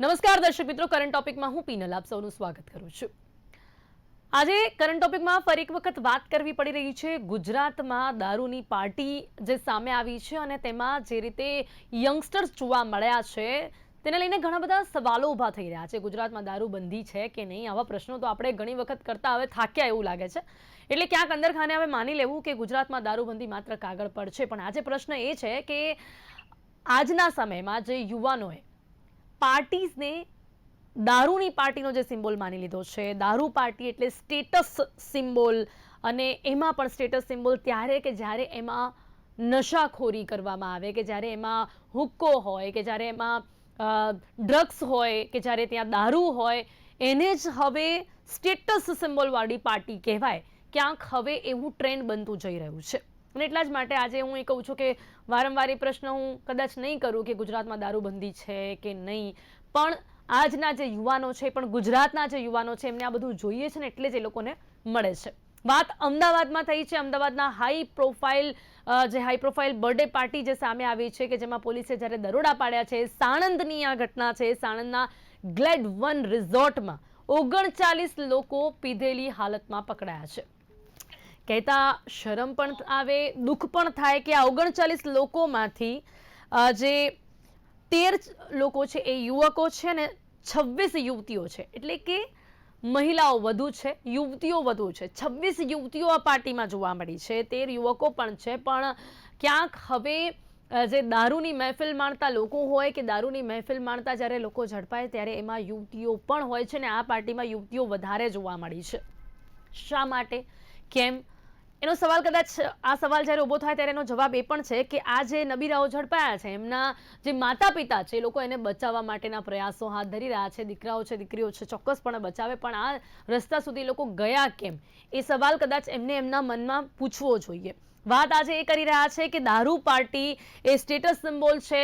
નમસ્કાર દર્શક મિત્રો કરંટ ટોપિકમાં હું પીનલ આપ સૌનું સ્વાગત કરું છું. આજે કરંટ ટોપિકમાં ફરી એક વખત વાત કરવી પડી રહી છે ગુજરાતમાં દારૂની પાર્ટી જે સામે આવી છે અને તેમાં જે રીતે યંગસ્ટર્સ જોવા મળ્યા છે, તેને લઈને ઘણા બધા સવાલો ઊભા થઈ રહ્યા છે. ગુજરાતમાં દારૂબંધી છે કે નહીં, આવા પ્રશ્નો તો આપણે ઘણી વખત કરતા હવે થાક્યા એવું લાગે છે. એટલે ક્યાંક અંદર ખાને હવે માની લેવું કે ગુજરાતમાં દારૂબંધી માત્ર કાગળ પર છે, પણ આજે પ્રશ્ન એ છે કે આજના સમયમાં જે યુવાનોએ પાર્ટીઝને દારૂની પાર્ટીનો જે સિમ્બોલ માની લીધો છે, દારૂ પાર્ટી એટલે સ્ટેટસ સિમ્બોલ, અને એમાં પણ સ્ટેટસ સિમ્બોલ ત્યારે કે જ્યારે એમાં નશાખોરી કરવામાં આવે, કે જ્યારે એમાં હુક્કો હોય, કે જ્યારે એમાં ડ્રગ્સ હોય, કે જ્યારે ત્યાં દારૂ હોય, એને જ હવે સ્ટેટસ સિમ્બોલવાળી પાર્ટી કહેવાય. ક્યાંક હવે એવું ટ્રેન્ડ બનતું જઈ રહ્યું છે. અને એટલા જ માટે આજે હું એ કહું છું કે વારંવાર એ પ્રશ્ન હું કદાચ નહીં કરું કે ગુજરાતમાં દારૂબંધી છે કે નહીં. પણ આજના જે યુવાનો છે, પણ ગુજરાતના જે યુવાનો છે, એમને આ બધું જોઈએ છે ને એટલે જ એ લોકોને મળે છે. વાત અમદાવાદમાં થઈ છે. અમદાવાદના હાઈ પ્રોફાઇલ જે હાઈ પ્રોફાઇલ બર્થડે પાર્ટી જે સામે આવી છે કે જેમાં પોલીસે જ્યારે દરોડા પાડ્યા છે, સાણંદની આ ઘટના છે. સાણંદના ગ્લેડ વન રિઝોર્ટમાં ઓગણચાલીસ લોકો પીધેલી હાલતમાં પકડાયા છે. કહેતા શરમ પણ આવે, દુઃખ પણ થાય કે આ ઓગણચાલીસ લોકોમાંથી જે તેર લોકો છે એ યુવકો છે ને છવ્વીસ યુવતીઓ છે. એટલે કે મહિલાઓ વધુ છે, યુવતીઓ વધુ છે. છવ્વીસ યુવતીઓ આ પાર્ટીમાં જોવા મળી છે, તેર યુવકો પણ છે. પણ ક્યાંક હવે જે દારૂની મહેફિલ માણતા લોકો હોય કે દારૂની મહેફિલ માણતા જ્યારે લોકો ઝડપાય ત્યારે એમાં યુવતીઓ પણ હોય છે ને આ પાર્ટીમાં યુવતીઓ વધારે જોવા મળી છે. શા માટે? કેમ? એનો સવાલ કદાચ આ સવાલ જ્યારે ઊભો થાય ત્યારે એનો જવાબ એ પણ છે કે આ જે નબીરાઓ ઝડપાયા છે, એમના જે માતા પિતા છે, એ લોકો એને બચાવવા માટેના પ્રયાસો હાથ ધરી રહ્યા છે, દીકરાઓ છે, દીકરીઓ છે, ચોક્કસપણે બચાવે, પણ આ રસ્તા સુધી લોકો ગયા કેમ? એ સવાલ કદાચ એમને એમના મનમાં પૂછવો જોઈએ. વાત આજે એ કરી રહ્યા છે કે દારૂ પાર્ટી એ સ્ટેટસ સિમ્બોલ છે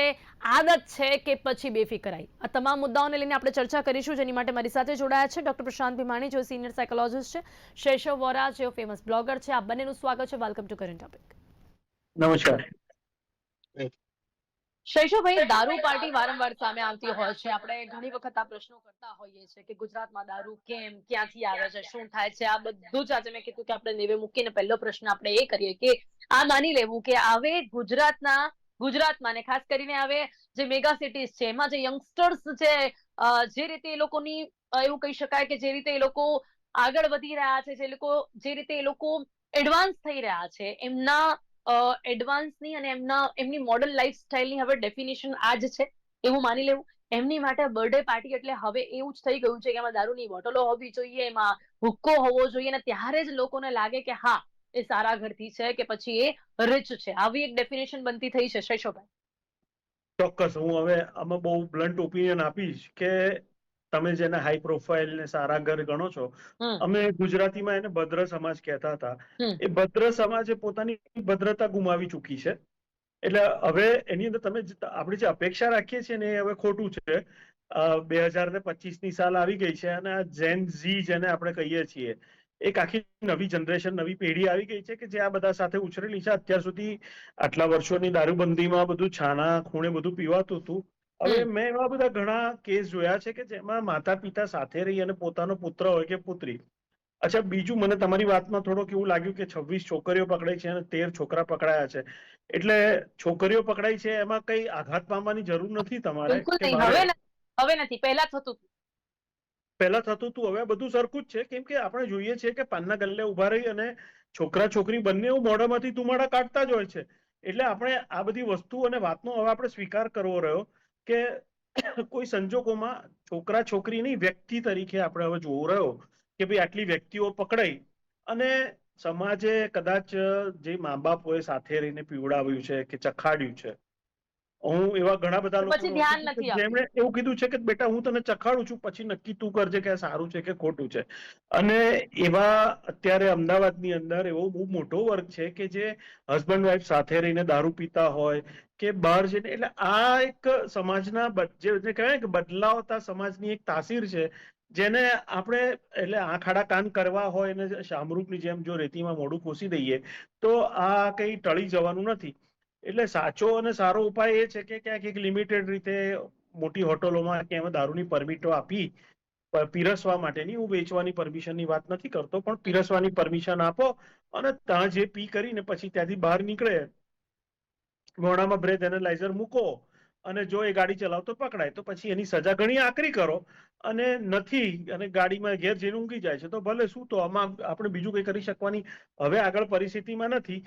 આદત છે કે પછી બેફિકરાઈ. આ તમામ મુદ્દાઓને લઈને આપણે ચર્ચા કરીશું જેની માટે મારી સાથે જોડાયા છે ડોક્ટર પ્રશાંત ભીમાણી જેઓ સિનિયર સાયકોલોજીસ્ટ છે શૈશવ વોરા જેઓ ફેમસ બ્લોગર છે. આ બંનેનું સ્વાગત છે. વેલકમ ટુ કરંટ ટોપિક નમસ્કાર. શૈશવભાઈ દારૂ પાર્ટી વારંવાર સામે આવતી હોય છે. આપણે ઘણી વખત આ પ્રશ્નો કરતા હોઈએ છીએ કે ગુજરાતમાં દારૂ કેમ ક્યાંથી આવે છે શું થાય છે? આ બધું જ આજે મેં કીધું કે આપણે નેવે મૂકીને પહેલો પ્રશ્ન આપણે એ કરીએ કે આ માની લેવું કે આવે ગુજરાતના ગુજરાતમાં ને ખાસ કરીને હવે જે મેગા સિટીઝ છે એમાં જે યંગસ્ટર્સ છે જે રીતે એ લોકોની એવું કહી શકાય કે જે રીતે એ લોકો આગળ વધી રહ્યા છે જે લોકો જે રીતે એ લોકો એડવાન્સ થઈ રહ્યા છે એમના એડવાન્સની અને એમના, એમની મોડર્ન લાઈફ સ્ટાઇલની હવે ડેફિનેશન આ જ છે એવું માની લેવું. એમની માટે બર્થડે પાર્ટી એટલે હવે એવું જ થઈ ગયું છે કે એમાં દારૂની બોટલો હોવી જોઈએ, એમાં હુક્કો હોવો જોઈએ અને ત્યારે જ લોકોને લાગે કે હા, એ સારા ઘરથી છે કે પછી એ રિચ છે. આવી એક ડેફિનેશન બનતી થઈ છે શૈશોભાઈ ચોક્કસ. હું હવે આમાં બહુ બ્લન્ટ ઓપિનિયન આપીશ કે તમે જેને હાઈ પ્રોફાઇલ ને સારા ઘર ગણો છો અમે ગુજરાતીમાં એને ભદ્ર સમાજ કહેતા હતા. એ ભદ્ર સમાજે પોતાની ભદ્રતા ગુમાવી ચૂકી છે. એટલે હવે એની અંદર તમે આપણે જે અપેક્ષા રાખીએ છીએ ને એ હવે ખોટું છે. બે હજાર ને પચીસની સાલ આવી ગઈ છે અને આ જેન ઝી જેને આપણે કહીએ છીએ એક આખી નવી જનરેશન નવી પેઢી આવી ગઈ છે કે જે આ બધા સાથે ઉછરેલી છે. અત્યાર સુધી આટલા વર્ષોની દારૂબંધીમાં બધું છાના ખૂણે બધું પીવાતું હતું. હવે મેં એવા બધા ઘણા કેસ જોયા છે કે જેમાં માતા પિતા સાથે રહી અને પોતાનો પુત્ર હોય કે પુત્રી. અચ્છા બીજું મને તમારી વાતમાં થોડો કેવું લાગ્યું કે છવ્વીસ છોકરીઓ પકડાઈ છે અને તેર છોકરા પકડાયા છે. એટલે છોકરીઓ પકડાઈ છે એમાં કઈ આઘાત પામવાની જરૂર નથી તમારે હવે નથી. પહેલા થતું. પહેલા થતું હતું. હવે બધું સરખું જ છે. કેમ કે આપણે જોઈએ છીએ કે પાનના ગલ્લે ઊભા રહી અને છોકરા છોકરી બંને મોઢામાંથી ધુમાડા કાઢતા જ હોય છે. એટલે આપણે આ બધી વસ્તુ અને વાતનો હવે આપણે સ્વીકાર કરવો રહ્યો. કે કોઈ સંજોગોમાં છોકરા છોકરીની વ્યક્તિ તરીકે આપણે હવે જોવો રહ્યો કે ભાઈ આટલી વ્યક્તિઓ પકડાઈ અને સમાજે કદાચ જે મા બાપોએ સાથે રહીને પીવડાવ્યું છે કે ચખાડ્યું છે હું એવા ઘણા બધા તો પછી લોકોને ધ્યાન ઓળખું છું નથી કે આપતું. જેમણે એવું કીધું છે કે બેટા હું તને ચખાડું છું પછી નક્કી તું કરજે કે સારું છે કે ખોટું છે અને એવા અત્યારે અમદાવાદની અંદર એવો બહુ મોટો વર્ગ છે કે જે હસબન્ડ વાઈફ સાથે રહીને દારૂ પીતા હોય કે બહાર જઈને એટલે આ એક સમાજના જે જે કહેવાય કે બદલાવતા સમાજની એક તાસીર છે જેને આપણે એટલે આંખ આડા કાન કરવા હોય અને શામરૂપની જેમ જો રેતીમાં મોઢું ખોસી દઈએ તો આ કઈ ટળી જવાનું નથી એટલે સાચો અને સારો ઉપાય એ છે કે ક્યાંક એક લિમિટેડ રીતે મોટી હોટલોમાં કે એમાં દારૂની પરમિટો આપી પીરસવા માટેની, હું વેચવાની પરમિશનની વાત નથી કરતો, પણ પીરસવાની પરમિશન આપો અને ત્યાં જે પી કરીને પછી ત્યાંથી બહાર નીકળે, મોઢામાં બ્રેથ એનાલાઇઝર મૂકો અને જો એ ગાડી ચલાવતો પકડાય, તો પછી એની સજા ઘણી આકરી કરો અને નથી, અને ગાડીમાં ઘેર જઈને ઊંઘી જાય છે. તો ભલે શું, તો આમાં આપણે બીજું કંઈ કરી શકવાની હવે આગળ પરિસ્થિતિમાં નથી.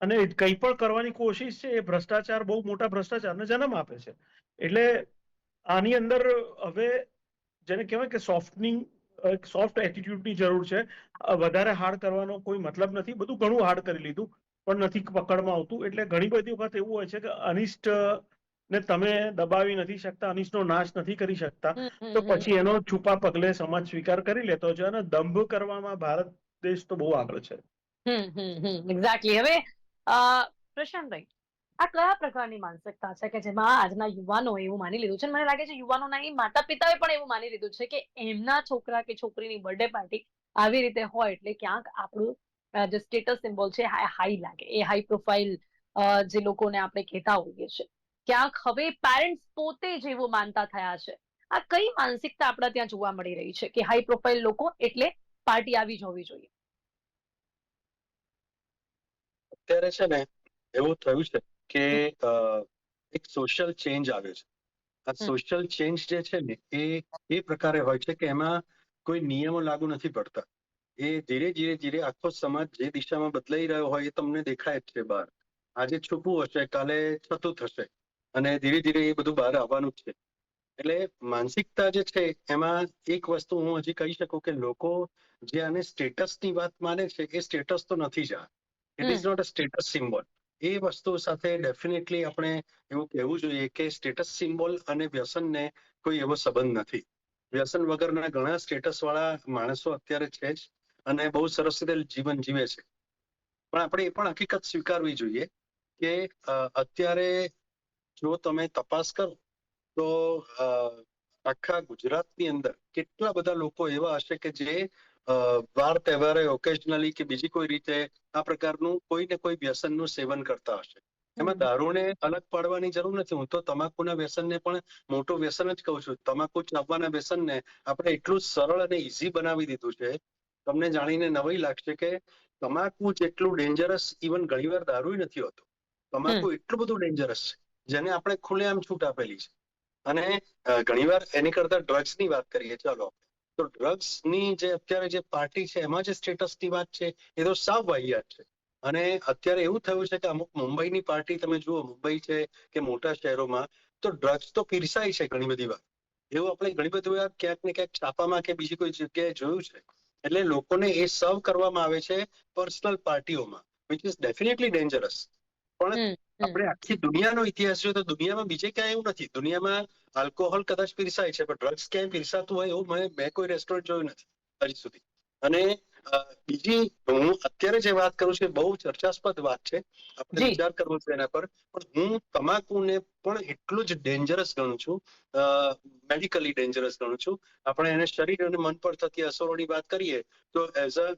અને કંઈ પણ કરવાની કોશિશ છે એ ભ્રષ્ટાચાર બહુ મોટા ભ્રષ્ટાચારને જન્મ આપે છે. એટલે આની અંદર હવે જેને કહેવાય કે સોફ્ટનિંગ સોફ્ટ એટીટ્યુડની જરૂર છે. વધારે હાર્ડ કરવાનો કોઈ મતલબ નથી. બધું ઘણું હાર્ડ કરી લીધું પણ નથી પકડમાં આવતું. એટલે ઘણી બધી વખત એવું હોય છે કે અનિષ્ટ ને તમે દબાવી નથી શકતા અનિષ્ટનો નાશ નથી કરી શકતા. તો પછી એનો છુપા પગલે સમાજ સ્વીકાર કરી લેતો છે અને દંભ કરવામાં ભારત દેશ તો બહુ આગળ છે. હમ હમ હમ. એક્ઝેક્ટલી હવે પ્રશાંતભાઈ આ કયા પ્રકારની માનસિકતા છે કે જેમાં આજના યુવાનો એવું માની લીધું છે? મને લાગે છે યુવાનોના એ માતા પિતાએ પણ એવું માની લીધું છે કે એમના છોકરા કે છોકરીની બર્થડે પાર્ટી આવી રીતે હોય એટલે ક્યાંક આપણું જે સ્ટેટસ સિમ્બોલ છે હાઈ લાગે. એ હાઈ પ્રોફાઇલ જે લોકોને આપણે કહેતા હોઈએ છીએ ક્યાંક હવે પેરેન્ટ્સ પોતે જ એવું માનતા થયા છે. આ કઈ માનસિકતા આપણા ત્યાં જોવા મળી રહી છે કે હાઈ પ્રોફાઇલ લોકો એટલે પાર્ટી આવી જ હોવી જોઈએ? અત્યારે છે ને એવું થયું છે કે એક સોશિયલ ચેન્જ આવ્યો છે. આ સોશિયલ ચેન્જ જે છે ને એ એ પ્રકારે હોય છે કે એમાં કોઈ નિયમો લાગુ નથી પડતા. એ ધીરે ધીરે ધીરે આખો સમાજ જે દિશામાં બદલાઈ રહ્યો હોય એ તમને દેખાય જ છે બહાર. આજે છૂપું હશે કાલે છતું થશે. અને ધીરે ધીરે એ બધું બહાર આવવાનું છે. એટલે માનસિકતા જે છે એમાં એક વસ્તુ હું હજી કહી શકું કે લોકો જે આને સ્ટેટસની વાત માને છે એ સ્ટેટસ તો નથી જ આ. It is not a status symbol એ વસ્તુ સાથે ડેફિનેટલી આપણે એવું કહેવું જોઈએ કે સ્ટેટસ સિમ્બોલ અને વ્યસનને કોઈ એવો સંબંધ નથી. વ્યસન વગરના ઘણા સ્ટેટસ વાળા માણસો અત્યારે છે જ અને બહુ સરસ રીતે જીવન જીવે છે. પણ આપણે એ પણ હકીકત સ્વીકારવી જોઈએ કે અત્યારે જો તમે તપાસ કરો તો આખા ગુજરાતની અંદર કેટલા બધા લોકો એવા હશે કે જે વાર તહેવારે ઓકેશનલી કે બીજી કોઈ રીતે આ પ્રકારનું કોઈ ને કોઈ વ્યસનનું સેવન કરતા હશે. એમાં. દારૂને અલગ પાડવાની જરૂર નથી. હું તો તમાકુના વ્યસનને પણ મોટું વ્યસન જ કહું છું. તમાકુ ચાવવાના વ્યસનને આપણે એટલું સરળ અને ઈઝી બનાવી દીધું છે. તમને જાણીને નવાઈ લાગશે કે તમાકુ જેટલું ડેન્જરસ ઇવન ઘણીવાર દારૂ નથી હોતું. તમાકુ એટલું બધું ડેન્જરસ છે જેને આપણે ખુલ્લેઆમ છૂટ આપેલી છે. અને ઘણીવાર એની કરતા ડ્રગ્સની વાત કરીએ ચાલો તો ડ્રગ્સની જે અત્યારે જે પાર્ટી છે એમાં જે સ્ટેટસની વાત છે એ તો સાવ વાહિયાત છે. અને અત્યારે એવું થયું છે કે અમુક મુંબઈની પાર્ટી તમે જુઓ મુંબઈ છે કે મોટા શહેરોમાં તો ડ્રગ્સ તો પીરસાય છે ઘણી બધી વાર. એવું આપણે ઘણી બધી વાર ક્યાંક ને ક્યાંક છાપામાં કે બીજી કોઈ જગ્યાએ જોયું છે. એટલે લોકોને એ સર્વ કરવામાં આવે છે પર્સનલ પાર્ટીઓમાં વિચ ઇઝ ડેફિનેટલી ડેન્જરસ પણ. આપણે આખી દુનિયાનો ઇતિહાસ જોઈએ તો દુનિયામાં બીજે ક્યાંય એવું નથી. દુનિયામાં આલ્કોહોલ કદાચ પીરસાય છે પણ ડ્રગ્સ ક્યાંય પીરસાતું હોય એવું મેં મેં કોઈ રેસ્ટોરન્ટ જોયું નથી હજી સુધી. અને બીજી હું અત્યારે જે વાત કરું છું એ બહુ ચર્ચાસ્પદ વાત છે. આપણે વિચાર કરવો છે એના પર. પણ હું તમાકુને પણ એટલું જ ડેન્જરસ ગણું છું. મેડિકલી ડેન્જરસ ગણું છું. આપણે એને શરીર અને મન પર થતી અસરોની વાત કરીએ તો એઝ અ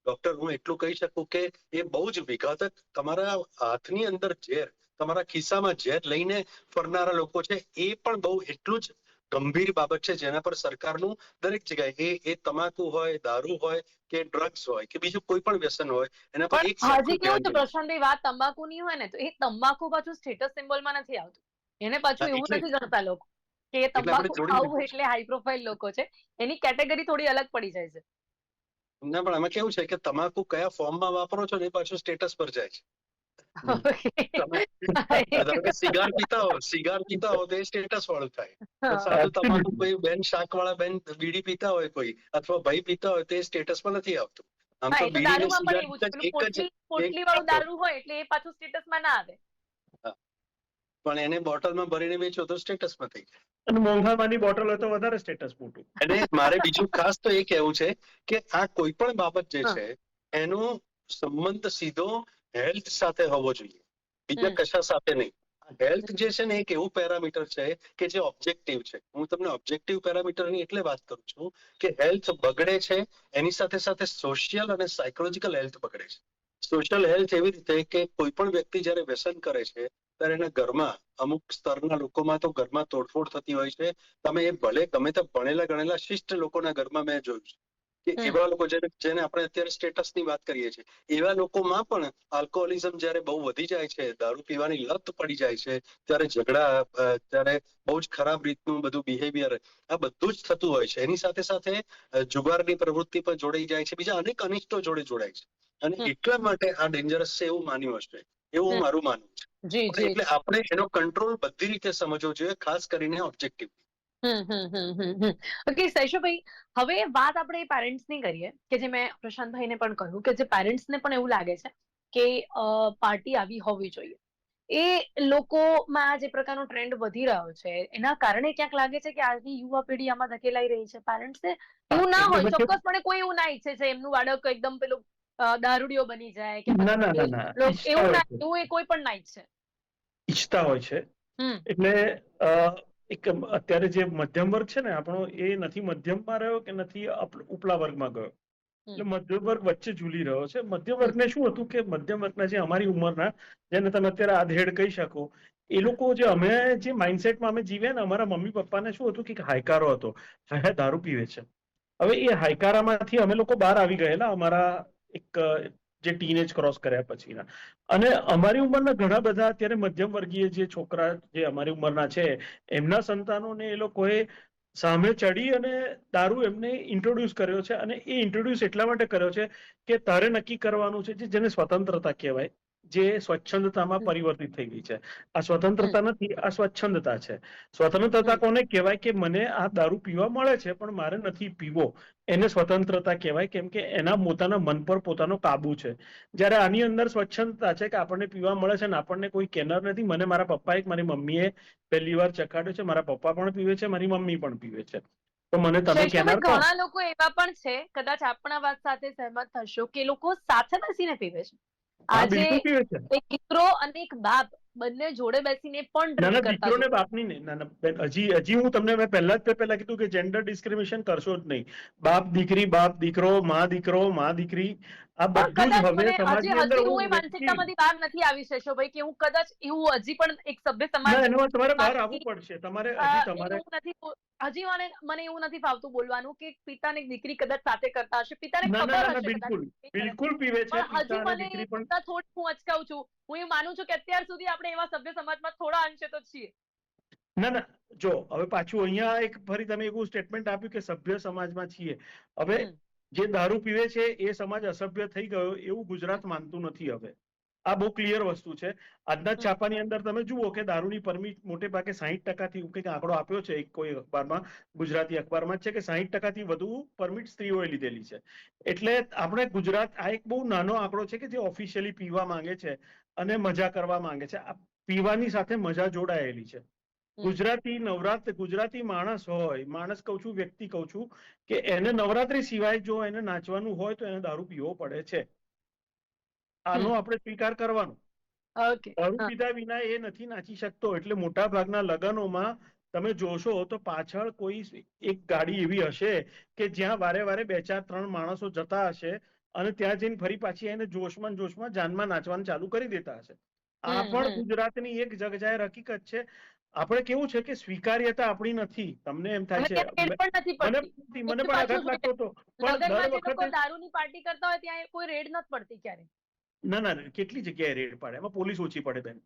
ડોક્ટર હું એટલું કહી શકું કે એ બહુ જ વિઘાતક તમારા હાથની અંદર ઝેર તમારા ખિસ્સામાં ઝેર લઈને ફરનારા લોકો છે એ પણ બહુ એટલું જ ગંભીર બાબત છે જેના પર સરકારનું દરેક જગ્યાએ એ એ તમાકુ હોય દારૂ હોય કે ડ્રગ્સ હોય કે બીજું કોઈ પણ વ્યસન હોય એના પર એક હજી કેવું છે પ્રશાંતભાઈ વાત તંબાકુની હોય ને તો એ તંબાકુ પાછું સ્ટેટસ સિમ્બોલમાં નથી આવતું. એને પાછું એવું નથી ગણતા લોકો કે એ તંબાકુ ખાવું એટલે હાઈ પ્રોફાઇલ લોકો છે. એની કેટેગરી થોડી અલગ પડી જાય છે. ના પણ આમાં કેવું છે કે તમાકુ કયા ફોર્મમાં વાપરો છો ને એ પાછું સ્ટેટસ પર જાય છે. તમે ધારો કે સિગાર પીતા હો સિગાર પીતા હો તો એ સ્ટેટસ વાળું થાય. તો તમારું કોઈ બેન શાક વાળા બેન બીડી પીતા હોય કોઈ અથવા ભાઈ પીતા હોય તો એ સ્ટેટસમાં નથી આવતું. આમ તો બીડી પોટલી વાળું દારૂ હોય એટલે એ પાછું સ્ટેટસમાં ના આવે. પણ એને બોટલમાં ભરીને વેચો તો સ્ટેટસમાં થઈ જાય. અને મોંઘામાંની બોટલ હોય તો વધારે સ્ટેટસ મોટું. અને મારે બીજું ખાસ તો એ કહેવું છે કે આ કોઈ પણ બાબત જે છે એનો સંબંધ સીધો હેલ્થ સાથે હોવો જોઈએ. બીજા કશા સાથે નહીં. હેલ્થ જે છે ને એક એવું પેરામીટર છે કે જે ઓબ્જેક્ટિવ છે. હું તમને ઓબ્જેક્ટિવ પેરામીટરની એટલે વાત કરું છું કે હેલ્થ બગડે છે એની સાથે સાથે સોશિયલ અને સાયકોલોજીકલ હેલ્થ બગડે છે. સોશિયલ હેલ્થ એવી રીતે કે કોઈ પણ વ્યક્તિ જ્યારે વ્યસન કરે છે ત્યારે એના ઘરમાં અમુક સ્તરના લોકોમાં તો ઘરમાં તોડફોડ થતી હોય છે. તમે એ ભલે ગમે તે ભણેલા ગણેલા શિષ્ટ લોકોના ઘરમાં મેં જોયું છે. કે એવા લોકો જેને જેને આપણે અત્યારે સ્ટેટસની વાત કરીએ છીએ એવા લોકોમાં પણ આલ્કોહોલિઝમ જ્યારે બહુ વધી જાય છે દારૂ પીવાની લત પડી જાય છે ત્યારે ઝઘડા ત્યારે બહુ જ ખરાબ રીતનું બધું બિહેવિયર આ બધું જ થતું હોય છે. એની સાથે સાથે જુગારની પ્રવૃત્તિ પણ જોડાઈ જાય છે બીજા અનેક અનિષ્ટો જોડે જોડાય છે. અને એટલા માટે આ ડેન્જરસ છે એવું માન્યું હશે એવું મારું માનવું છે. એટલે આપણે એનો કંટ્રોલ બધી રીતે સમજવો જોઈએ ખાસ કરીને ઓબ્જેક્ટિવ હમ હમ હમ હમ. ઓકે સૈશુભાઈ હવે વાત આપણે પેરેન્ટ્સની કરીએ કે જે મેં પ્રશાંતભાઈને પણ કહ્યું કે જે પેરેન્ટ્સને પણ એવું લાગે છે કે પાર્ટી આવી હોવી જોઈએ. એ લોકોમાં જે પ્રકારનો ટ્રેન્ડ વધી રહ્યો છે એના કારણે ક્યાંક લાગે છે કે આજની યુવા પેઢી આમાં ધકેલાઈ રહી છે. પેરેન્ટ્સને એવું ના હોય ચોક્કસપણે કોઈ એવું ના ઈચ્છે છે એમનું બાળક એકદમ પેલું દારૂડિયો બની જાય કે ના ના ના એવું ના એવું એ કોઈ પણ ના ઈચ્છે. ઈચ્છતા હોય છે. એટલે એક અત્યારે જે મધ્યમ વર્ગ છે ને આપણો એ નથી મધ્યમમાં રહ્યો કે નથી ઉપલા વર્ગમાં ગયો. એટલે મધ્યમ વર્ગ વચ્ચે ઝૂલી રહ્યો છે. મધ્યમ વર્ગને શું હતું કે મધ્યમ વર્ગના જે અમારી ઉંમરના જેને તમે અત્યારે આધેડ કહી શકો એ લોકો જે અમે જે માઇન્ડસેટમાં અમે જીવ્યા ને અમારા મમ્મી પપ્પાને શું હતું કે હાયકારો હતો. હાય દારૂ પીવે છે. હવે એ હાયકારામાંથી અમે લોકો બહાર આવી ગયેલા. અમારા એક જે ટીનેજ ક્રોસ કર્યા પછીના. અને અમારી ઉંમરના ઘણા બધા અત્યારે મધ્યમ વર્ગીય જે છોકરા જે અમારી ઉંમરના છે, એમના સંતાનોને એ લોકોએ સામે ચડી અને દારૂ એમને ઇન્ટ્રોડ્યુસ કર્યો છે અને એ ઇન્ટ્રોડ્યુસ એટલા માટે કર્યો છે કે તારે નક્કી કરવાનું છે જે- જેને સ્વતંત્રતા કહેવાય. જે સ્વચ્છંદતામાં પરિવર્તિત થઈ ગઈ છે. આ સ્વતંત્રતા નથી આ સ્વચ્છંદતા છે. સ્વતંત્રતા કોને કહેવાય કે મને આ દારૂ પીવા મળે છે પણ મારે નથી પીવો. એને સ્વતંત્રતા કહેવાય કેમ કે એના પોતાના મન પર પોતાનો કાબુ છે. જ્યારે આની અંદર સ્વચ્છંદતા છે કે આપણને પીવા મળે છે ને આપણને કોઈ કેનર નથી મને મારા પપ્પાએ મારી મમ્મીએ પહેલી વાર ચખાડ્યો છે મારા પપ્પા પણ પીવે છે મારી મમ્મી પણ પીવે છે. તો મને તમે શૈશવભાઈ, ઘણા લોકો એવા પણ છે કદાચ આપણા વાત સાથે સહેમત થશો કે લોકો સાથે બેસીને પીવે છે. આજે એક દીકરો અને એક બાપ. બંને જોડે બેસીને પણ ના ના ડ્રિંક કરતા દીકરોને. બાપની નહીં ના ના બેન, હજી હજી હું તમને મેં પહેલા જ પહેલા કીધું કે જેન્ડર ડિસ્ક્રિમિનેશન કરશો જ નહીં. બાપ દીકરી બાપ દીકરો માં દીકરો માં દીકરી આ બધું જ હવે સમાજની અંદર હું એ માનસિકતામાંથી બહાર નથી આવી શૈશવભાઈ કે હું કદાચ એવું હજી પણ એક સભ્ય સમાજ ના તમારે બહાર આવવું પડશે. તમારે હજી તમારે હજી મને મને એવું નથી ફાવતું બોલવાનું કે પિતા ને દીકરી કદાચ સાથે કરતા હશે. પિતાને ખબર હશે બિલકુલ બિલકુલ પીવે છે હજી મને દીકરી પણ. થોડું હું અચકાઉં છું. હું એ માનું છું કે અત્યાર સુધી આપણે એવા સભ્ય સમાજમાં થોડા અંશે તો છીએ. ના ના જો હવે પાછું અહીંયા એક ફરી તમે એવું સ્ટેટમેન્ટ આપ્યું કે સભ્ય સમાજમાં છીએ. હવે જે દારૂ પીવે છે એ સમાજ અસભ્ય થઈ ગયો એવું ગુજરાત માનતું નથી હવે. આ બહુ ક્લિયર વસ્તુ છે. આજના છાપાની અંદર તમે જુઓ કે દારૂની પરમિટ મોટે ભાગે સાહીઠ ટકાથી કંઈક આંકડો આપ્યો છે એક કોઈ અખબારમાં ગુજરાતી અખબારમાં છે કે સાહીઠ ટકાથી વધુ પરમિટ સ્ત્રીઓએ લીધેલી છે. એટલે આપણે ગુજરાત આ એક બહુ નાનો આંકડો છે કે જે ઓફિશિયલી પીવા માંગે છે. અને મજા કરવા માંગે છે. આ પીવાની સાથે મજા જોડાયેલી છે. ગુજરાતી નવરાત્ર ગુજરાતી માણસ હોય માણસ કહું છું વ્યક્તિ કહું છું કે એને નવરાત્રી સિવાય જો એને નાચવાનું હોય તો એને દારૂ પીવો પડે છે. આનો આપણે સ્વીકાર કરવાનો. દારૂ પીધા વિના એ નથી નાચી શકતો. એટલે મોટા ભાગના લગ્નોમાં તમે જોશો તો પાછળ કોઈ એક ગાડી એવી હશે કે જ્યાં વારે વારે બે ચાર ત્રણ માણસો જતા હશે અને ત્યાં જઈને ફરી પાછી એને જોશમાં જોશમાં જાનમાં નાચવાનું ચાલુ કરી દેતા હશે. આ પણ ગુજરાતની એક જગજાહેર હકીકત છે. આપણે કેવું છે કે સ્વીકાર્યતા આપણી નથી. તમને એમ થાય છે મને મને પણ આઘાત લાગતો હતો. પણ દર વખતે દારૂની પાર્ટી કરતા હોય ત્યાં કોઈ રેડ નથી પડતી ક્યારે ના ના ના, કેટલી જગ્યાએ રેડ પાડે? એમાં પોલીસ ઓછી પડે બેન.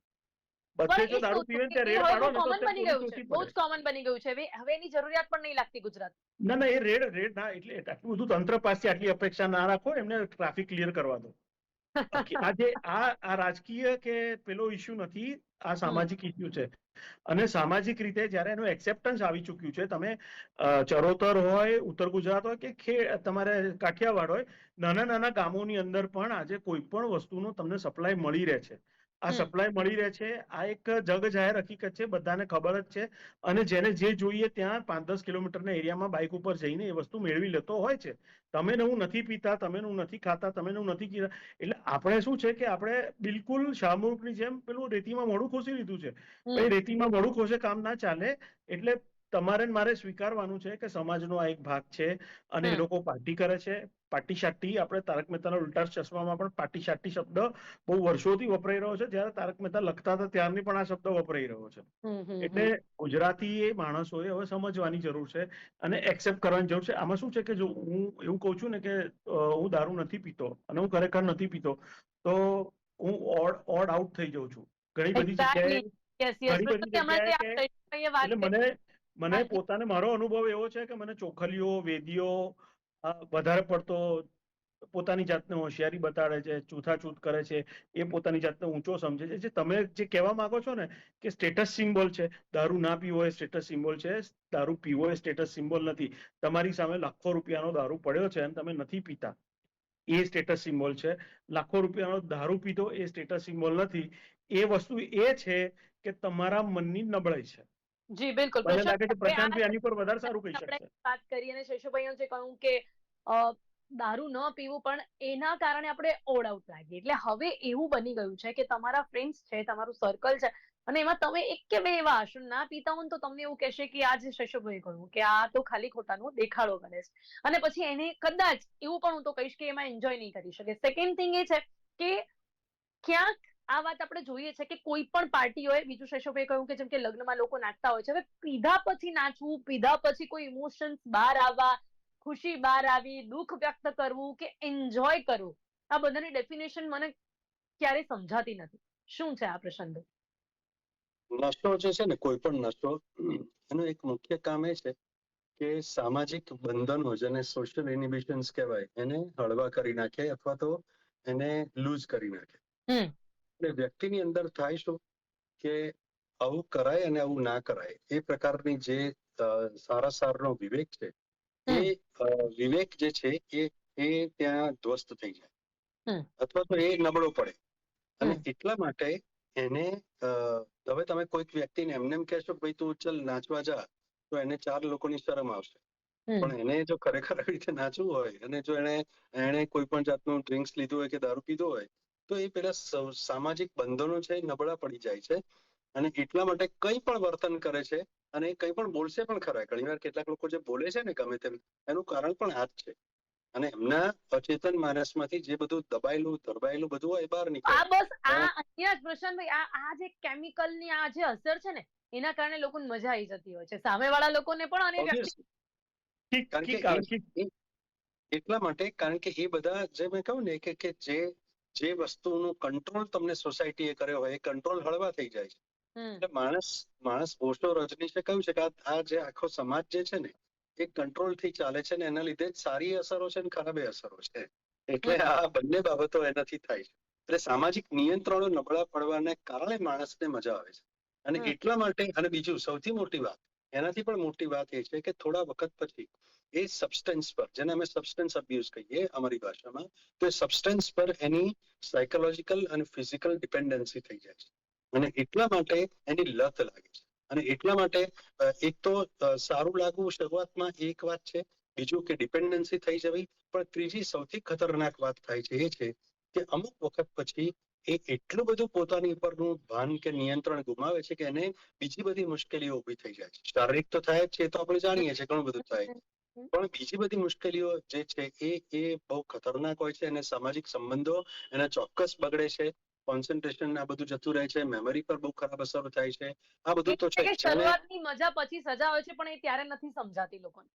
બધે જો દારૂ પીવે ને કે ત્યાં એ રેડ પાડો ને તો બની ગયું છે. બહુ જ કોમન બની ગયું છે. હવે હવે એની જરૂરિયાત પણ નહીં લાગતી ગુજરાત. ના ના એ રેડ રેડ ના એટલે આટલું બધું તંત્ર પાસે આટલી અપેક્ષા ના રાખો એમને ટ્રાફિક ક્લિયર કરવા દો. બાકી આ રાજકીય કે પેલો ઇસ્યુ નથી આ સામાજિક ઇસ્યુ છે. અને સામાજિક રીતે જ્યારે એનું એક્સેપ્ટન્સ આવી ચૂક્યું છે તમે ચરોતર હોય ઉત્તર ગુજરાત હોય કે ખે તમારે કાઠિયાવાડ હોય નાના નાના ગામોની અંદર પણ આજે કોઈ પણ વસ્તુનો તમને સપ્લાય મળી રહે છે. આ સપ્લાય મળી રહે છે. આ એક જગ જાહેર હકીકત છે બધાને ખબર જ છે. અને જેને જે જોઈએ ત્યાં પાંચ દસ કિલોમીટરના એરિયામાં બાઇક ઉપર જઈને એ વસ્તુ મેળવી લેતો હોય છે. તમે હું નથી પીતા તમે હું નથી ખાતા તમે હું નથી કીધા. એટલે આપણે શું છે કે આપણે બિલકુલ શાહમુખની જેમ પેલું રેતીમાં મોડું ખોસી લીધું છે. રેતીમાં મોડું ખોસે કામ ના ચાલે. એટલે તમારે મારે સ્વીકારવાનું છે કે સમાજનો આ એક ભાગ છે અને એ લોકો પાર્ટી કરે છે. પાર્ટી શાટી આપણે તારક મહેતાના ઉલટા ચશ્મામાં પણ પાર્ટી શાટી શબ્દ બહુ વર્ષોથી વપરાઈ રહ્યો છે. જ્યારે તારક મહેતા લખતા હતા ત્યારની પણ આ શબ્દ વપરાઈ રહ્યો છે. એટલે ગુજરાતી એ માણસોએ હવે સમજવાની જરૂર છે અને એક્સેપ્ટ કરવાની જરૂર છે. આમાં શું છે કે જો હું એવું કહું છું ને કે હું દારૂ નથી પીતો અને હું ખરેખર નથી પીતો તો હું ઓડ ઓડ આઉટ થઈ જાઉં છું. ઘણી બધી જગ્યાએ. મને મને પોતાને મારો અનુભવ એવો છે કે મને ચોખલીઓ વેદીઓ વધારે પડતો પોતાની જાતને હોશિયારી બતાડે છે છૂતાછૂત કરે છે એ પોતાની જાતને ઊંચો સમજે છે. જે તમે જે કહેવા માંગો છો ને કે સ્ટેટસ સિમ્બોલ છે દારૂ ના પીવો એ સ્ટેટસ સિમ્બોલ છે દારૂ પીવો એ સ્ટેટસ સિમ્બોલ નથી. તમારી સામે લાખો રૂપિયાનો દારૂ પડ્યો છે અને તમે નથી પીતા. એ સ્ટેટસ સિમ્બોલ છે. લાખો રૂપિયાનો દારૂ પીધો એ સ્ટેટસ સિમ્બોલ નથી. એ વસ્તુ એ છે કે તમારા મનની નબળાઈ છે. જી બિલકુલ. મને લાગે છે પ્રશાંતભાઈ, પ્રશાંતભાઈ આની પર વધારે સારું કહી શકશે. વાત કરી અને શેષુભાઈએ જે કહ્યું કે દારૂ ન પીવું પણ એના કારણે આપણે ઓડ આઉટ લાગીએ. એટલે હવે એવું બની ગયું છે કે તમારા ફ્રેન્ડ્સ છે તમારું સર્કલ છે અને એમાં તમે એક કે બે એવા હશો. ના પીતા હો તો તમને એવું કહેશે કે આ જે શેષુભાઈએ કહ્યું કે આ તો ખાલી ખોટાનો દેખાડો કરે છે. અને પછી એને કદાચ એવું પણ હું તો કહીશ કે એમાં એન્જોય નહીં કરી શકે. સેકન્ડ થિંગ એ છે કે ક્યાંક આ વાત આપણે જોઈએ છે કે કોઈ પણ પાર્ટી હોય બીજું શેષોભાઈ કહ્યું કે જેમ કે લગ્નમાં લોકો નાચતા હોય છે હવે પીધા પછી નાચવું પીધા પછી કોઈ ઇમોશન્સ બહાર આવવા ખુશી બહાર આવી દુઃખ વ્યક્ત કરવું કે એન્જોય કરવું આ બધાની ડેફિનેશન મને ક્યારે સમજાતી નથી. શું છે આ પ્રસંગ? નશો જે છે ને કોઈ પણ નશો એનું એક મુખ્ય કામ એ છે કે સામાજિક બંધનો જેને સોશિયલ ઇનિબિશન્સ કહેવાય એને હળવા કરી નાખે અથવા તો એને લૂઝ કરી નાખે. એટલે વ્યક્તિની અંદર થાય શું કે આવું કરાય અને આવું ના કરાય એ પ્રકારની જે સારા સારનો વિવેક છે એ વિવેક જે છે એ એ ત્યાં ધ્વસ્ત થઈ જાય. અથવા તો એ નબળો પડે. અને એટલા માટે એને હવે તમે કોઈક વ્યક્તિને એમને એમ કહેશો કે ભાઈ તું ચલ નાચવા જા તો એને ચાર લોકોની શરમ આવશે. પણ એને જો ખરેખર આવી રીતે નાચવું હોય અને જો એને એને કોઈ પણ જાતનું ડ્રિંક્સ લીધું હોય કે દારૂ પીધો હોય તો એ પેલા સામાજિક બંધનો છે નબળા પડી જાય છે અને એટલા માટે કંઈ પણ વર્તન કરે છે અને કંઈ પણ બોલશે પણ ખરા. ઘણીવાર કેટલાક લોકો જે બોલે છે ને ગમે તેમ એનું કારણ પણ આ જ છે. અને એમના અચેતન માનસમાંથી જે બધું દબાયેલું દરબાયેલું બધું હોય બહાર નીકળે. આ બસ આ અહીંયા પ્રશાંતભાઈ આ આ જે કેમિકલની આ જે અસર છે ને એના કારણે લોકોને મજા આવી જતી હોય છે. સામેવાળા લોકોને પણ અને એટલા માટે કારણ કે એ બધા જે મેં કહ્યું ને કે કે જે જે વસ્તુનું કંટ્રોલ તમને સોસાયટીએ કર્યો હોય એ કંટ્રોલ હળવા થઈ જાય છે. એટલે માણસ માણસ ઓશો રજનીશે કહ્યું છે કે આ જે આખો સમાજ જે છે ને એ કંટ્રોલથી ચાલે છે ને એના લીધે જ સારી અસરો છે ને ખરાબ અસરો છે. એટલે આ બંને બાબતો એનાથી થાય છે. એટલે સામાજિક નિયંત્રણો નબળા પડવાને કારણે માણસને મજા આવે છે. અને એટલા માટે અને બીજું સૌથી મોટી વાત એનાથી પણ મોટી વાત એ છે કે થોડા વખત પછી એ સબસ્ટન્સ પર, જેને અમે સબસ્ટન્સ અબ્યુઝ કહીએ અમારી ભાષામાં, તો એ સબસ્ટન્સ પર એની સાયકોલોજીકલ અને ફિઝિકલ ડિપેન્ડન્સી થઈ જાય છે. અને એટલા માટે એની લત લાગે છે. અને એટલા માટે એક તો સારું લાગવું શરૂઆતમાં એક વાત છે, બીજું કે ડિપેન્ડન્સી થઈ જવી, પણ ત્રીજી સૌથી ખતરનાક વાત થાય છે એ છે કે અમુક વખત પછી એ એટલું બધું પોતાની ઉપરનું ભાન કે નિયંત્રણ ગુમાવે છે કે એને બીજી બધી મુશ્કેલીઓ ઊભી થઈ જાય છે. શારીરિક તો થાય જ છે એ તો આપણે જાણીએ છીએ ઘણું બધું થાય પણ બીજી બધી મુશ્કેલીઓ જે છે એ એ બહુ ખતરનાક હોય છે અને સામાજિક સંબંધો એના ચોક્કસ બગડે છે. કોન્સન્ટ્રેશન આ બધું જતું રહે છે. મેમરી પર બહુ ખરાબ અસર થાય છે. આ બધું તો છે શરૂઆતની મજા પછી સજા હોય છે પણ એ ત્યારે નથી સમજાતી લોકોને.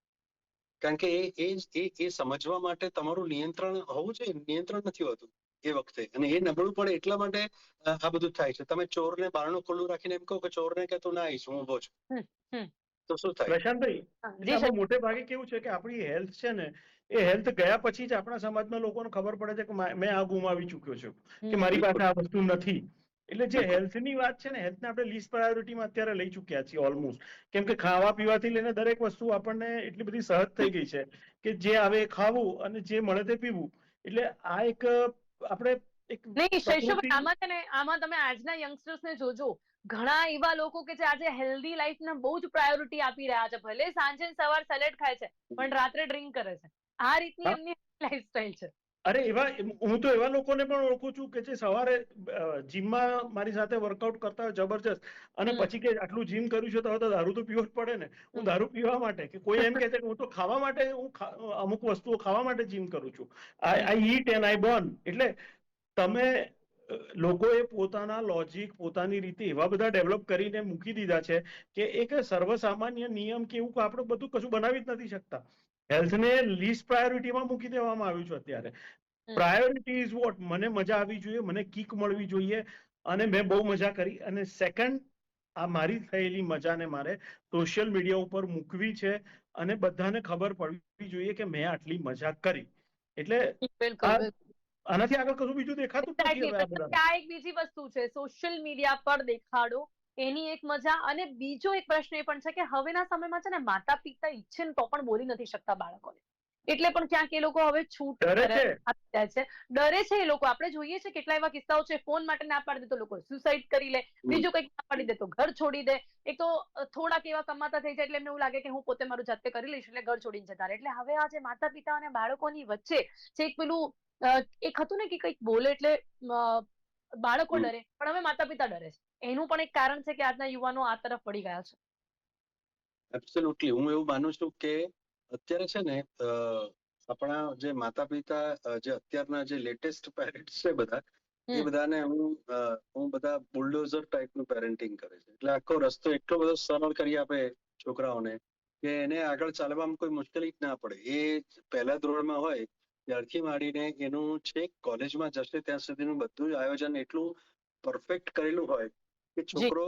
કારણ કે એ એ એ એ સમજવા માટે તમારું નિયંત્રણ હોવું જોઈએ. નિયંત્રણ નથી હોતું. એ વખતે. અને એ નબળું પડે એટલા માટે આ બધું થાય છે. તમે ચોરને બારણું ખુલ્લું રાખીને એમ કહો કે ચોરને કે તું ના આવીશ હું ઊભો છું. તો શું થાય? પ્રશાંતભાઈ મોટે ભાગે કેવું છે કે આપણી હેલ્થ છે ને એ હેલ્થ ગયા પછી જ આપણા સમાજમાં લોકોને ખબર પડે છે કે મેં આ ગુમાવી ચૂક્યો છું કે મારી પાસે આ વસ્તુ નથી. એટલે જે હેલ્થની વાત છે ને હેલ્થને આપણે લીસ્ટ પ્રાયોરિટીમાં અત્યારે લઈ ચૂક્યા છીએ ઓલમોસ્ટ. કેમ કે ખાવા પીવાથી લઈને દરેક વસ્તુ આપણને એટલી બધી સહજ થઈ ગઈ છે કે જે આવે એ ખાવું અને જે મળે તે પીવું. એટલે આ એક આપણે એક નહીં શૈશવ આમાં છે ને આમાં તમે આજના યંગસ્ટર્સ ને જોજો. ઘણા એવા લોકો કે જે આજે હેલ્ધી લાઈફને બહુ જ પ્રાયોરિટી આપી રહ્યા છે. ભલે સાંજે સવાર સલેડ ખાય છે પણ રાત્રે ડ્રિંક કરે છે. આ રીતની. એમની લાઈફસ્ટાઈલ છે. અરે એવા હું તો એવા લોકોને પણ ઓળખું છું કે જે સવારે જીમમાં મારી સાથે વર્કઆઉટ કરતા હોય જબરજસ્ત અને પછી કે આટલું જીમ કર્યું છે તો હવે તો દારૂ તો પીવો જ પડે ને. હું દારૂ પીવા માટે કે કોઈ એમ કહે છે કે હું તો ખાવા માટે હું અમુક વસ્તુઓ ખાવા માટે જીમ કરું છું. આઈ ઈટ એન્ડ આઈ બર્ન એટલે તમે લોકોએ પોતાના લોજિક પોતાની રીતે એવા બધા ડેવલપ કરીને મૂકી દીધા છે કે એક સર્વસામાન્ય નિયમ કે એવું આપણે બધું કશું બનાવી જ નથી શકતા. હેલ્થને લીસ્ટ પ્રાયોરિટીમાં મૂકી દેવામાં આવ્યું છે અત્યારે. Priority is what? મને મજા આવી જોઈએ મને કિક મળવી જોઈએ અને મેં બહુ મજા કરી. અને સેકન્ડ આ મારી થયેલી મજાને મારે સોશિયલ મીડિયા ઉપર મૂકવી છે અને બધાને ખબર પડવી જોઈએ કે મેં આટલી મજા કરી. એટલે. આનાથી આગળ કશું બીજું દેખાતું નથી આ એક બીજી વસ્તુ છે સોશિયલ મીડિયા પર દેખાડો. એની એક મજા અને બીજો એક પ્રશ્ન એ પણ છે કે હવેના સમયમાં છે ને માતા પિતા ઈચ્છે ને તો પણ બોલી નથી શકતા બાળકોને. એટલે પણ ક્યાંક એ લોકો હવે છૂટ છે. આપી છે. ડરે છે એ લોકો. આપણે જોઈએ છે કેટલા એવા કિસ્સાઓ છે. ફોન માટે ના પાડી દે તો લોકો સુસાઇડ કરી લે. બીજું કંઈક ના પાડી દે તો ઘર છોડી દે. એક તો થોડાક એવા કમાતા થઈ જાય એટલે એમને એવું લાગે કે હું પોતે મારું જાતે કરી લઈશ એટલે ઘર છોડીને જતા રહે. એટલે હવે આ જે માતા પિતા અને બાળકોની વચ્ચે જે એક પેલું એક હતું ને કે કંઈક બોલે એટલે બાળકો ડરે પણ હવે માતા પિતા ડરે છે. એનું પણ એક કારણ છે કે આજના યુવાનો આ તરફ વળી ગયા છે. એબ્સોલ્યુટલી હું એવું માનું છું કે અત્યારે છે ને આપણા જે માતા પિતા જે અત્યારના જે લેટેસ્ટ પેરેન્ટ્સ છે બધા એ બધાને હું હું બધા બુલડોઝર ટાઈપનું પેરેન્ટિંગ કરે છે. એટલે આખો રસ્તો એટલો બધો સરળ કરી આપે છોકરાઓને કે એને આગળ ચાલવામાં કોઈ મુશ્કેલી જ ના પડે. એ પહેલા ધોરણમાં હોય ત્યારથી માંડીને એનું છેક કોલેજમાં જશે ત્યાં સુધીનું બધું જ આયોજન એટલું પરફેક્ટ કરેલું હોય કે છોકરો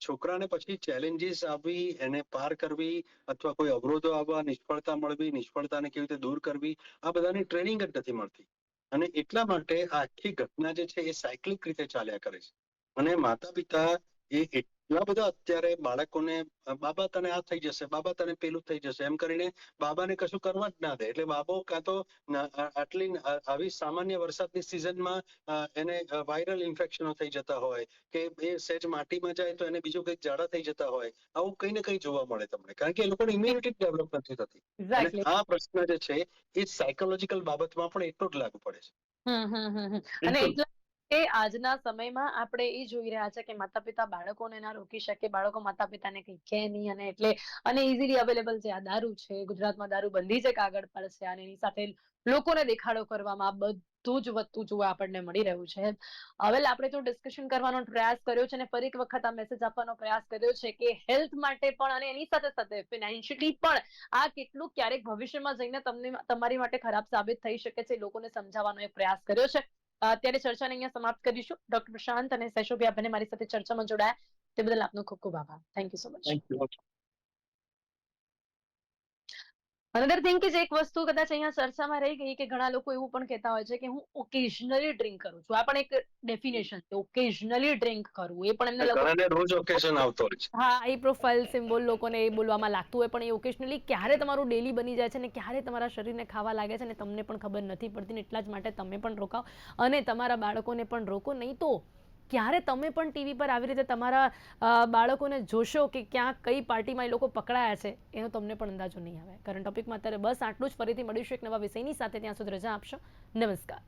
છોકરાને પછી ચેલેન્જીસ આવી એને પાર કરવી અથવા કોઈ અવરોધો આવવા નિષ્ફળતા મળવી નિષ્ફળતાને કેવી રીતે દૂર કરવી આ બધાની ટ્રેનિંગ જ નથી મળતી. અને એટલા માટે આખી ઘટના જે છે એ સાયકલિક રીતે ચાલ્યા કરે છે. અને માતા પિતા એ એટલા બધા અત્યારે બાળકોને બાબા તને આ થઈ જશે બાબા તને પેલું થઈ જશે. એમ કરીને બાબાને કશું કરવા જ ના દે. એટલે બાબો કાં તો આટલી આવી સામાન્ય વરસાદની સિઝનમાં એને વાયરલ ઇન્ફેક્શનો થઈ જતા હોય કે એ સહેજ માટીમાં જાય તો એને બીજું કંઈક ઝાડા થઈ જતા હોય આવું કંઈ ને કંઈ જોવા મળે તમને. કારણ કે એ લોકોની ઇમ્યુનિટી ડેવલપ નથી થતી. આ પ્રશ્ન જે છે એ સાયકોલોજીકલ બાબતમાં પણ એટલો જ લાગુ પડે છે. અને એટલા એ આજના સમયમાં આપણે એ જોઈ રહ્યા છે કે માતા પિતા બાળકોને ના રોકી શકે, બાળકો માતા પિતાને કંઈ કહે નહીં અને એટલે અને ઇઝીલી અવેલેબલ છે આ દારૂ છે, ગુજરાતમાં દારૂ બંધી છે કાગળ પર છે અને એની સાથે લોકોને દેખાડો કરવામાં બધું જ વધતું જોવા આપણને મળી રહ્યું છે. હવે આપણે તો ડિસ્કશન કરવાનો પ્રયાસ કર્યો છે અને ફરી એક વખત આ મેસેજ આપવાનો પ્રયાસ કર્યો છે કે હેલ્થ માટે પણ અને એની સાથે સાથે ફિનાન્શિયલી પણ આ કેટલું ક્યારેક ભવિષ્યમાં જઈને તમને તમારી માટે ખરાબ સાબિત થઈ શકે છે લોકોને સમજાવવાનો એક પ્રયાસ કર્યો છે. અત્યારે ચર્ચાને અહીંયા સમાપ્ત કરીશું. ડોક્ટર પ્રશાંત અને સૈશોભી બંને મારી સાથે ચર્ચામાં જોડાયા. તે બદલ આપનો ખૂબ ખૂબ આભાર. Thank you so much thank you. Another thing કે જે એક વસ્તુ કદાચ અહીંયા ચર્ચામાં રહી ગઈ કે ઘણા લોકો એવું પણ કહેતા હોય છે કે હું ઓકેઝનલી ડ્રિંક કરું છું. આ પણ એક ડેફિનેશન છે. ઓકેઝનલી ડ્રિંક કરવું એ પણ એમને રોજ ઓકેશન આવતો હોય છે. હા એ પ્રોફાઇલ સિમ્બોલ લોકોને એ બોલવામાં લાગતું હોય પણ એ ઓકેશનલી ક્યારે તમારું ડેલી બની જાય છે ને ક્યારે તમારા શરીરને ખાવા લાગે છે ને તમને પણ ખબર નથી પડતી ને એટલા જ માટે તમે પણ રોકાવ અને તમારા બાળકોને પણ રોકો. નહીં તો ક્યારે તમે પણ ટીવી પર આવી રીતે તમારા બાળકોને જોશો કે ક્યાં કઈ પાર્ટીમાં એ લોકો પકડાયા છે, એનો તમને પણ અંદાજો નહીં આવે. કરંટ ટોપિકમાં અત્યારે બસ આટલું જ. ફરીથી મળીશું એક નવા વિષયની સાથે. ત્યાં સુધી રજા આપશો. નમસ્કાર.